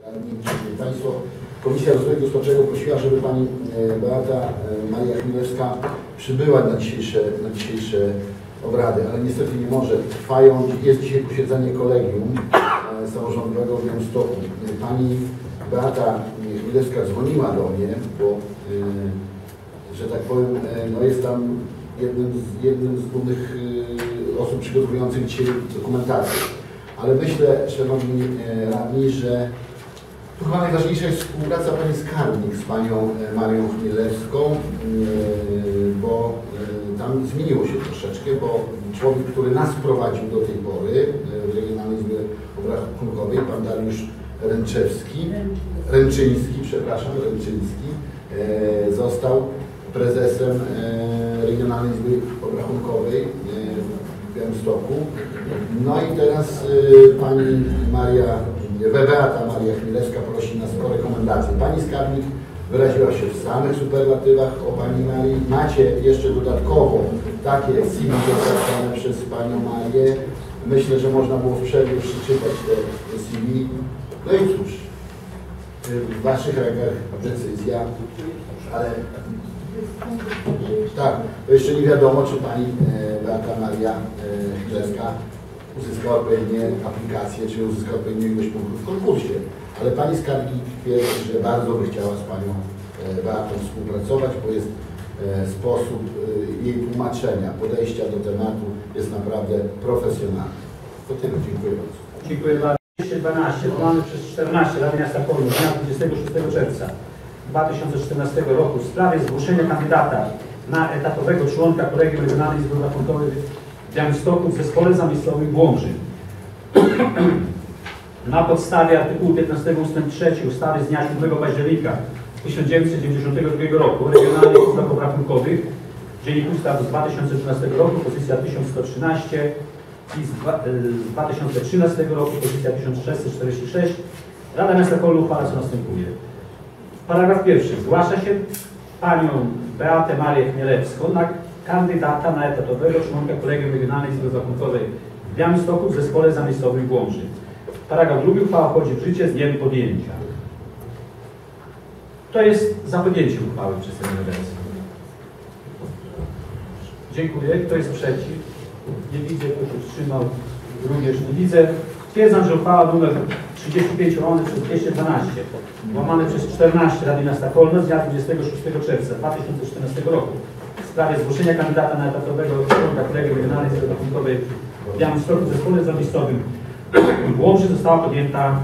Szanowni Państwo, Komisja Rozwoju Gospodarczego prosiła, żeby Pani e, Beata e, Maria Chmielewska przybyła na dzisiejsze, na dzisiejsze obrady, ale niestety nie może. Trwają, jest dzisiaj posiedzenie kolegium e, samorządowego w Białymstoku. Pani Beata Chmielewska dzwoniła do mnie, bo że tak powiem, no jest tam jednym z, jednym z głównych osób przygotowujących dzisiaj dokumentację. Ale myślę, Szanowni Radni, że chyba najważniejsza jest współpraca Pani skarbnik z Panią e, Marią Chmielewską, e, bo e, tam zmieniło się troszeczkę, bo człowiek, który nas prowadził do tej pory w Regionalnej Izbie Obrachunkowej, Pan Dariusz Ręczewski, Ręczyński, przepraszam, Ręczyński, został prezesem Regionalnej Izby Obrachunkowej w Białymstoku. No i teraz pani Maria, Beata Maria Chmielewska prosi nas o rekomendację. Pani skarbnik wyraziła się w samych superlatywach o pani Marii. Macie jeszcze dodatkowo takie CV dostarczone przez panią Marię. Myślę, że można było w przerwie przeczytać te CV. No i cóż, y, w waszych rękach decyzja, ale tak, jeszcze nie wiadomo, czy pani e, Beata Maria e, Chmielewska uzyskała odpowiednie aplikacje, czy uzyskała odpowiednią ilość punktów w konkursie. Ale pani skarbnik twierdzi, że bardzo by chciała z panią e, Beatą współpracować, bo jest e, sposób e, jej tłumaczenia, podejścia do tematu jest naprawdę profesjonalny. To tyle, dziękuję bardzo. Dziękuję bardzo. 212 złamany przez 14 Rady Miasta Kołów dnia 26 czerwca 2014 roku w sprawie zgłoszenia kandydata na etatowego członka Kolegium Regionalnej Izby Rachunkowej Białymstoku w Zespole Zamiejscowym w Łomży. Na podstawie artykułu 15 ust. 3 ustawy z dnia 7 października 1992 roku Regionalnych Izbach Obrachunkowych, Dziennik Ustaw z 2013 roku, pozycja 1113 i z y, z 2013 roku, pozycja 1646, Rada Miasta Koło uchwala co następuje. Paragraf pierwszy. Zgłasza się panią Beatę Marię Chmielewską na kandydata na etatowego członka Kolegium Regionalnej Izby Rachunkowej w Białymstoku w Zespole Zamiejscowym w Łomży. Paragraf drugi. Uchwała wchodzi w życie z dniem podjęcia. To jest za podjęcie uchwały przez obecną. Dziękuję. Kto jest przeciw? Nie widzę. Kto się wstrzymał? Również nie widzę. Stwierdzam, że uchwała nr 35 łamane przez 212 łamane przez 14 Rady Miasta Kolno z dnia 26 czerwca 2014 roku sprawie zgłoszenia kandydata na etatowego członka Kolegium Regionalnej Rachunkowej w Białymstoku w Zespole Zamiejscowym w została podjęta